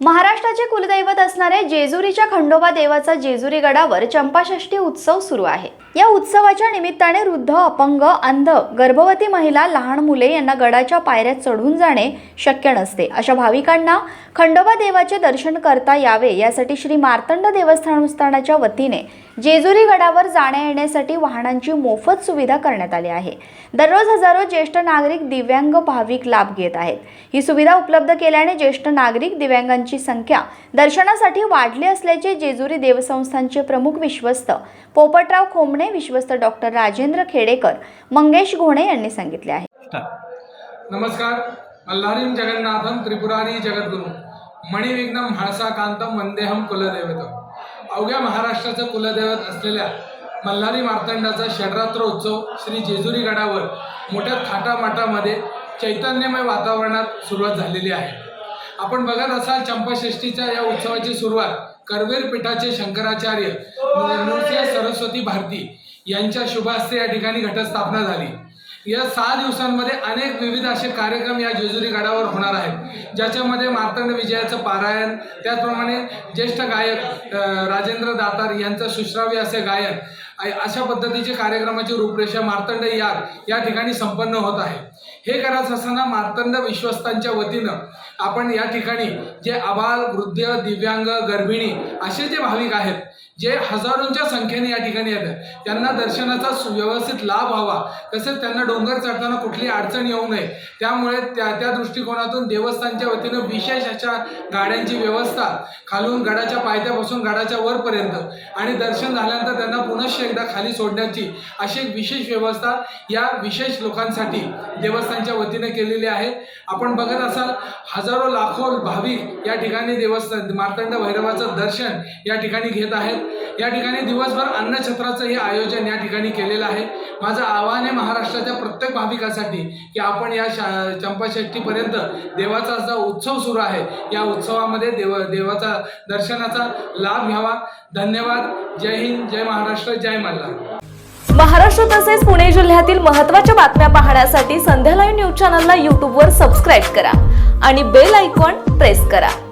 महाराष्ट्राचे कुलदैवत असणाऱ्या जेजुरीच्या खंडोबा देवाचा जेजुरी गडावर चंपाषष्ठी उत्सव सुरू आहे. या उत्सवाच्या निमित्ताने वृद्ध अपंग अंध गर्भवती महिला लहान मुले यांना गडाच्या पायऱ्यात चढून जाणे शक्य नसते. अशा भाविकांना खंडोबा देवाचे दर्शन करता यावे यासाठी श्री मार्तंड देवस्थानस्थानाच्या वतीने जेजुरी गडावर जाण्या येण्यासाठी वाहनांची मोफत सुविधा करण्यात आली आहे. दररोज हजारो ज्येष्ठ नागरिक दिव्यांग भाविक लाभ घेत आहेत. ही सुविधा उपलब्ध केल्याने ज्येष्ठ नागरिक दिव्यांगांची संख्या दर्शनासाठी वाढली असल्याचे जेजुरी देवसंस्थानचे प्रमुख विश्वस्त पोपटराव खोमणे विश्वस्त डॉक्टर राजेंद्र खेडेकर मंगेश घोणे यांनी सांगितले आहे. नमस्कार मल्हारीं जगन्नाथम त्रिपुरारी जगद्गुरु मणिविघ्नम म्हाळसा वंदेहम कुलदैवतम. अवघ्या महाराष्ट्राचं कुलदैवत असलेल्या मल्हारी मार्तंडाचा षडरात्र उत्सव श्री जेजुरी गडावर मोठ्या थाटामाटामध्ये चैतन्यमय वातावरणात सुरुवात झालेली आहे. आपण बघत असाल चंपाषष्ठीच्या या उत्सवाची सुरुवात करवीर पीठाचे शंकराचार्य नृत्य सरस्वती भारती यांच्या शुभ हस्ते या ठिकाणी घटस्थापना झाली. या सहा दिवसांमध्ये अनेक विविध असे कार्यक्रम या जेजुरी गडावर होणार आहेत. ज्याच्यामध्ये मार्तंड विजयाचं पारायण त्याचप्रमाणे ज्येष्ठ गायक राजेंद्र दातार यांचं सुश्राव्य असे गायन अशा पद्धतीचे कार्यक्रमाची रूपरेषा मार्तंड याग या ठिकाणी संपन्न होत आहे. हे करत असताना मार्तंड विश्वस्तांच्या वतीनं आपण या ठिकाणी जे आबाल वृद्ध दिव्यांग गर्भिणी असे जे भाविक आहेत जे हजारोंच्या संख्येने या ठिकाणी येतात त्यांना दर्शनाचा सुव्यवस्थित लाभ व्हावा तसेच त्यांना डोंगर चढताना कुठली अडचण येऊ नये. त्यामुळे त्या त्या दृष्टिकोनातून देवस्थानच्या वतीनं विशेष अशा गाड्यांची व्यवस्था खालून गडाच्या पायथ्यापासून गडाच्या वरपर्यंत आणि दर्शन झाल्यानंतर त्यांना पुनश्च एकदा खाली सोडण्याची अशी एक विशेष व्यवस्था या विशेष लोकांसाठी देवस्थानच्या वतीने केलेली आहे. आपण बघत असाल हजारो लाखो भाविक या ठिकाणी देवस्थान मार्तंड भैरवाचं दर्शन या ठिकाणी घेत आहेत. या ठिकाणी दिवसभर अन्नछत्राचं हे आयोजन या ठिकाणी केलेलं आहे. माझं आव्हान आहे महाराष्ट्राच्या प्रत्येक भाविकासाठी की आपण या शा चंपाषष्टीपर्यंत देवाचा जो उत्सव सुरू आहे या उत्सवामध्ये देव देवाचा दर्शनाचा लाभ घ्यावा. धन्यवाद. जय हिंद जय महाराष्ट्र जय मल्हार. महाराष्ट्र तसेच पुणे जिल्ह्यातील महत्त्वाच्या बातम्या पाहण्यासाठी संध्या लाईव्ह न्यूज चॅनलला यूट्यूबवर सबस्क्राईब करा आणि बेल आयकॉन प्रेस करा.